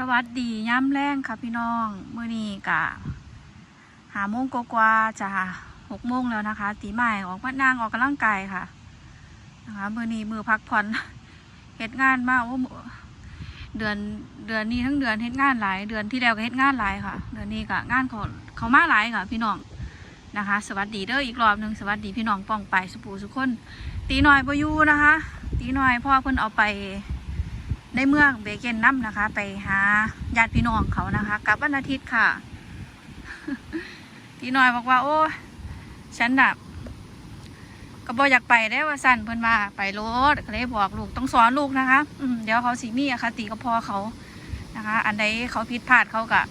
สวัสดีย้ำแรงค่ะพี่น้องมื้อนี้กะหาโมงกว่าจะหกโมงแล้วนะคะ ตีใหม่ออกมานั่งออกกำลังกายค่ะนะคะมื้อนี้มือพักผ่อนเฮ็ดงานมาโอ้เดือนเดือนนี้ทั้งเดือนเฮ็ดงานหลายเดือนที่แล้วก็เฮ็ดงานหลายค่ะ เดือนนี้ก็งานเขาเขามาหลายค่ะ พี่น้องนะคะ สวัสดีเด้ออีกรอบหนึ่งสวัสดีพี่น้องป้องไปสุปูสุคนตีหน่อยบอยูนะคะ ตีหน่อยพ่อเพิ่นเอาไป ในเมืองเบเกนน้ำนะคะ ไปหาญาติพี่น้องเขานะคะ กลับวันอาทิตย์ค่ะ พี่น้อยบอกว่า โอ้ฉันน่ะก็บออยากไปได้ว่าสั่นเพิ่นว่าไปรถก็เลยบอกลูกต้องสอนลูกนะคะอืมเดี๋ยวเขาสีมีอคติกับพ่อเขานะคะ อันใดเขาผิดพลาดเขากะ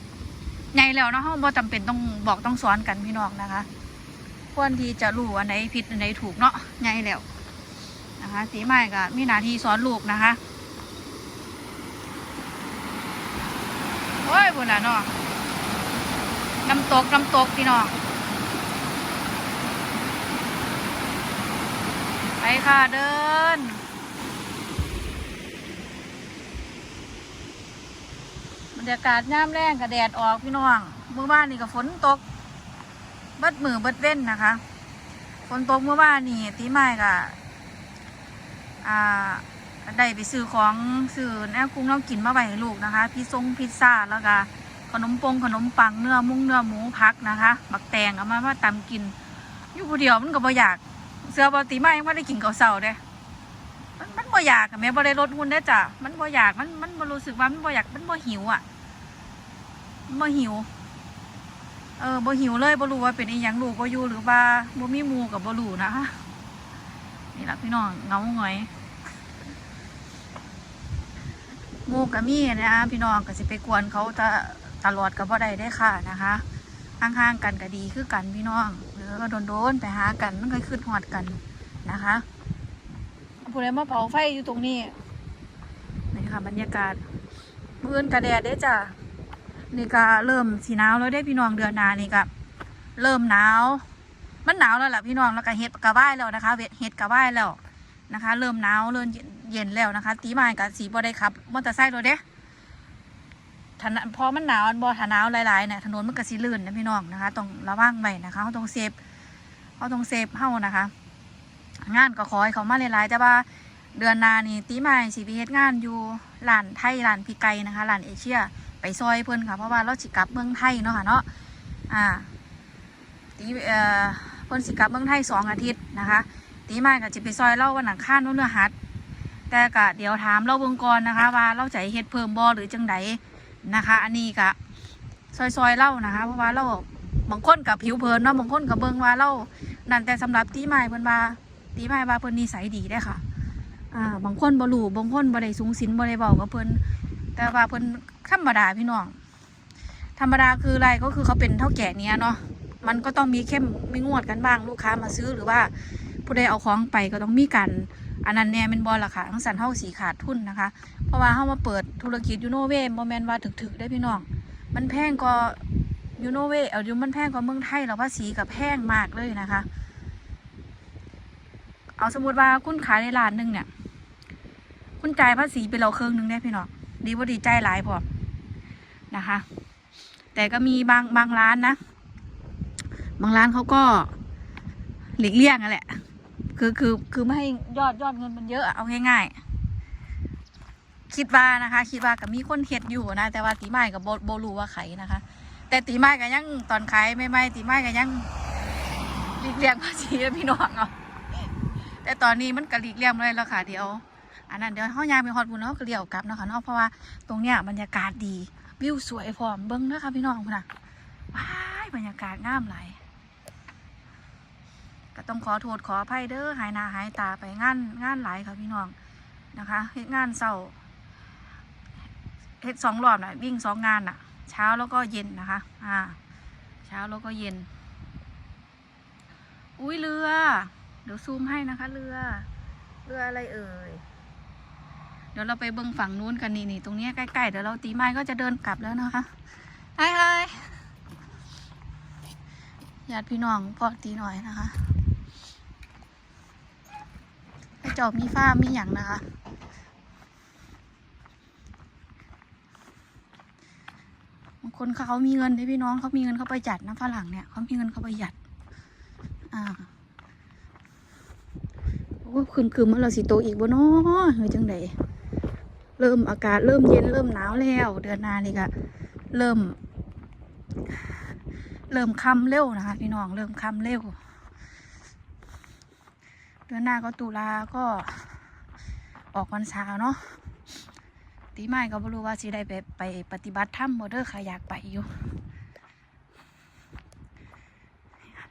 ใหญ่แล้วเนาะเขาบ่จำเป็นต้องบอกต้องสอนกันพี่น้องนะคะ ควรที่จะรู้อันไหนผิดอันไหนถูกเนาะใหญ่แล้วนะคะตีใหม่ก็มีหน้าที่สอนลูกนะคะ โอ้ยบุญละเนาะน้ำตกน้ำตกพี่น้องไปค่ะเดิน บรรยากาศย่ามแรงกับแดดออกพี่น้องเมื่อวานนี่ก็ฝนตกเบิดมือเบิดเว้นนะคะฝนตกเมื่อวานนี่ตีไม้กะอ่า ได้ไปซื้อของซื้อแนวกุ้งน้องกินมาไว้ให้ลูกนะคะพี่ซงพิซซ่าแล้วก็ขนมปงขนมปังเนื้อมุ้งเนื้อหมูพักนะคะบักแตงเอามามาตำกินอยู่ผู้เดียวมันก็บ่อยากเสื้อบอตีมายังไม่ได้กินข้าวเสาเด้มันมันบ่อยากแม่บ่ได้ลดหุ่นได้จ้ะมันบ่อยากมันมันบ่รู้สึกว่ามันบ่อยากมันบ่หิวอะบ่หิว เออบ่หิวเลยบ่รู้ว่าเป็นอีหยังลูกบ่อยู่หรือว่าบ่มีหมูกับบ่รู้นะคะนี่ล่ะพี่น้องเงาหงอย ห มูกะมีนะคะพี่น้องก็สิไปกวนเขาจะตลอดกับบ่ได้ได้ค่ะนะคะห่างๆกันก็ดีคือกันพี่น้องหรือก็โดนๆไปหากันมันก็ขึ้นหอดกันนะคะผู้ใดมาเผาไฟอยู่ตรงนี้นี่ค่ะบรรยากาศเมื้อนกระแดดเด้จ้ะนี่ก็เริ่มสีหนาวแล้วได้พี่น้องเดือนนานี่ก็เริ่มหนาว มันหนาวแล้วล่ะพี่น้องแล้วก็เฮ็ดกระว่ายแล้วนะคะเวทเฮ็ดกระว่ายแล้ว นะคะ เริ่มหนาวเริ่มเย็นแล้วนะคะ ตีม้กับสีบ่ได้ขับมอเตอร์ไซค์รถเด้ถนนพอมันหนาวมันบ่ถนาวหลายๆเนี่ยถนนมันก็สิลื่นนะพี่น้องนะคะต้องระวังไว้นะคะเขาต้องเซฟเขาต้องเซฟเฮานะคะ งานก็ขอให้เขามาหลายๆแต่ว่าเดือนนานี่ตีไม้สีไปเฮ็ดงานอยู่ร้านไทยร้านพีไก่นะคะร้านเอเชีย ไปซอยเพิ่นค่ะเพราะว่าเราสิกลับเมืองไทยเนาะค่ะเนาะอ่าตีเอ่อเพิ่นสิกลับเมืองไทยสองอาทิตย์นะคะ ตีไม้ก็จะไปซอยเล่าวันหนังข้านนู้นเนื้อหัด แต่กะเดี๋ยวถามเราเบิ่งก่อนนะคะ ว่าเราให้เฮ็ดเพิ่มบ่หรือจังไดนะคะ อันนี้กะซอยซอยเล่านะคะ เพราะว่าเราบางคนกับผิวเผินเนาะบางคนกับเบิงว่าเรานั่นแต่สำหรับตีไม้เพิ่นว่าตีไม้ว่าเพิ่นนิสัยดีได้ค่ะอ่าบางคนบ่รู้บางคนบ่ได้สูงสินบ่ได้เว้ากับเพิ่นแต่ว่าเพิ่นธรรมดาพี่น้องธรรมดาคืออะไรก็คือเขาเป็นเท่าแก่เนี้ยเนาะมันก็ต้องมีเข้มมีงวดกันบ้างลูกค้ามาซื้อหรือว่า ผู้ใดเอาของไปก็ต้องมีกันอันนั้นแน่เป็นบอลล่ะค่ะทั้งสันเท่าสีขาดทุนนะคะ เพราะว่าเฮามาเปิดธุรกิจยูโนเวมโมเมนว่าถึกๆได้พี่น้อง มันแพงก็ยูโนเวเออยูมันแพงกว่าเมืองไทยแล้วภาษีกับแพงมากเลยนะคะ เอาสมมติว่าคุณขายในร้านหนึงเนี่ย คุณจ่ายภาษีไปเราเครื่องหนึงได้พี่น้องดีว่าดีใจหลายพอนะคะ แต่ก็มีบางบางร้านนะ บางร้านเขาก็หลีกเลี่ยงนั่นแหละ คือคือคือไม่ให้ยอดยอดเงินมันเยอะเอาง่ายๆคิดว่านะคะ คิดว่ากับมีคนเฮ็ดอยู่นะ แต่ว่าตีไม้กับโบโบรูว่าไขนะคะ แต่ตีไม้ก็ยังตอนขายไม่ไม่ตีไม้ก็ยังหลีกเลี่ยงภาษีพี่น้องเอาแต่ตอนนี้มันก็หลีกเลี่ยงไม่ได้แล้วค่ะเดี๋ยวอันนั้นเดี๋ยวเขายางไปฮอดบุญเนาะก็เลี้ยวกลับเนาะค่ะเนาะเพราะว่าตรงเนี้ยบรรยากาศดีวิวสวยพร้อมเบิ้งนะคะพี่น้องพุ่นะว้ายบรรยากาศงามหลาย ก็ต้องขอโทษขออภัยเด้อหายหน้าหายตาไปงานงานหลายค่ะพี่น้องนะคะเฮ็ดงานเศร้าเฮ็ดสองรอบน่ะวิ่งสองงานน่ะ เช้าแล้วก็เย็นนะคะ อ่า เช้าแล้วก็เย็น อุ้ยเรือ เดี๋ยวซูมให้นะคะ เรือ เรืออะไรเอ่ยเดี๋ยวเราไปเบิ่งฝั่งนู้นกันนี่นี่ตรงเนี้ยใกล้ๆเดี๋ยวเราตีไม้ก็จะเดินกลับแล้วนะคะไฮ้ไฮ้ญาติพี่น้องพอตีหน่อยนะคะ ให้เจอบมีฟ้ามีอย่างนะคะ บางคนเขามีเงินเนี่พี่น้องเขามีเงินเขาประหยัดนะฝรั่งเนี่ยเขามีเงินเขาประหยัด อ่าโอ้คืนคืนมันเราสิโตอีกบ่เนาะเฮ้ยจังไดเริ่มอากาศเริ่มเย็นเริ่มหนาวแล้ว เดือนหน้านี่ก็เริ่ม เริ่มค่ำเร็วนะคะพี่น้องเริ่มค่ำเร็ว เดือนหน้าก็ตุลาก็ออกวันเสาร์เนาะตีไม้ก็บ่รู้ว่าสิได้ไปไปปฏิบัติธรรมบ่เด้อค่ะอยากไปอยู่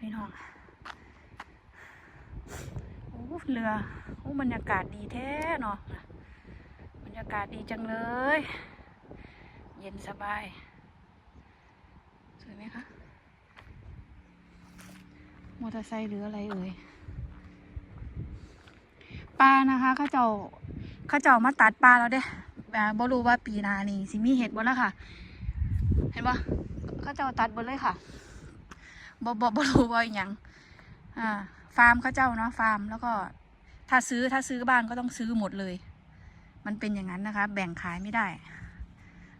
พี่น้องโอ้เรือโอ้บรรยากาศดีแท้เนาะบรรยากาศดีจังเลย เย็นสบาย สวยไหมคะ มอเตอร์ไซค์หรืออะไรเอ่ย ปลานะคะข้าเจ้าข้าเจ้ามาตัดปลาแล้วเด้อ่บ่รู้ว่าปีนานี่สิมีเห็ดบ่แล้วค่ะ เห็นปะข้าเจ้าตัดหมดเลยค่ะบ่บ่บ่รู้ว่าอหยังอ่าฟาร์มข้าเจ้าเนาะฟาร์มแล้วก็ ถ้าซื้อถ้าซื้อบ้านก็ต้องซื้อหมดเลย มันเป็นอย่างนั้นนะคะ แบ่งขายไม่ได้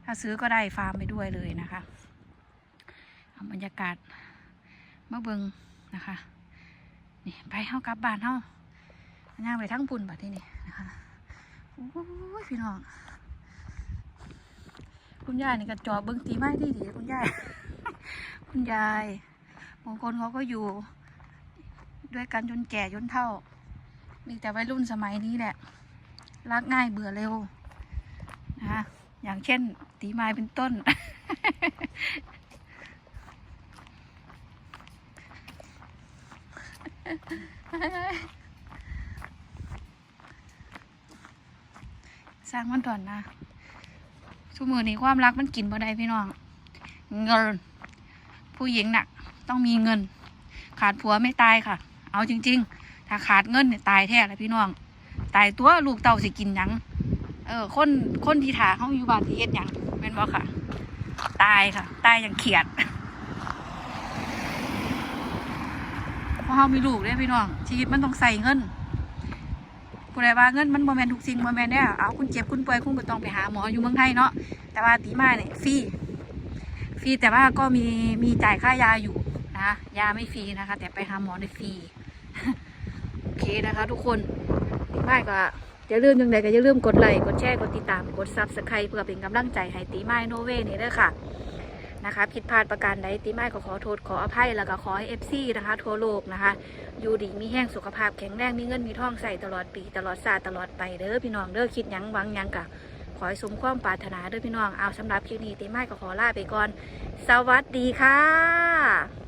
ถ้าซื้อก็ได้ฟาร์มไปด้วยเลยนะคะอาบรรยากาศมาเบิงนะคะ นี่ไปเฮากลับบ้านเฮา ย่างไปทั้งปุ่นแบัดที่นี่นะคะโอ้ยพี่น้อง คุณยายนี่ก็จอบเบิ้งตีไม้ดีดีคุณยาย คุณยายบางคนเขาก็อยู่ ด้วยกันจนแก่จนเท่า มีแต่วัยรุ่นสมัยนี้แหละ รักง่ายเบื่อเร็วนะคะอย่างเช่น ตีไม้เป็นต้น สร้างมันก่อนนะสมือนี้ความรักมันกินบ่ได้พี่น้อง เงิน ผู้หญิงน่ะต้องมีเงิน ขาดผัวไม่ตายค่ะ เอาจริง ๆ ถ้าขาดเงินเนี่ยตายแท้เลยพี่น้อง ตายตัวลูกเต่าสิกินหยัง เออ คนคนที่ถาเขาอยู่บ้านที่เฮ็ดหยังเป็นบ่ค่ะ ตายค่ะ ตายอย่างเขียดเพราะเขามีลูกเนี่ยพี่น้องชีวิตมันต้องใส่เงิน ผู้ใดว่าเงินมันโมแมนทุกสิ่งโมแมนเนี่ยเอาคุณเจ็บคุณป่วยคุณก็ต้องไปหาหมออยู่เมืองไทยเนาะแต่ว่าตีมาเนี่ยฟรีฟรีแต่ว่าก็มีมีจ่ายค่ายาอยู่นะยาไม่ฟรีนะคะ แต่ไปหาหมอในฟรีโอเคนะคะ ทุกคนตีมาก็อย่าลืมยังไงก็อย่าลืมกดไลค์กดแชร์กดติดตามกดซับสไครต์เพื่อเป็นกำลังใจให้ตีไม้โนเวนี่ด้วยค่ะ นะคะผิดพลาดประการใดตีไม้ก็ขอโทษขออภัยแล้วก็ขอให้เอฟซีนะคะทั่วโลกนะคะ อยู่ดีมีแห้งสุขภาพแข็งแรงมีเงินมีทองใส่ตลอดปีตลอดซาติตลอดไปเด้อพี่น้องเด้อคิดยังหวังยังกะขอให้สมความปรารถนาเด้อพี่น้องเอาสำหรับคลิปนี้ติไม้ก็ขอลาไปก่อน สวัสดีค่ะ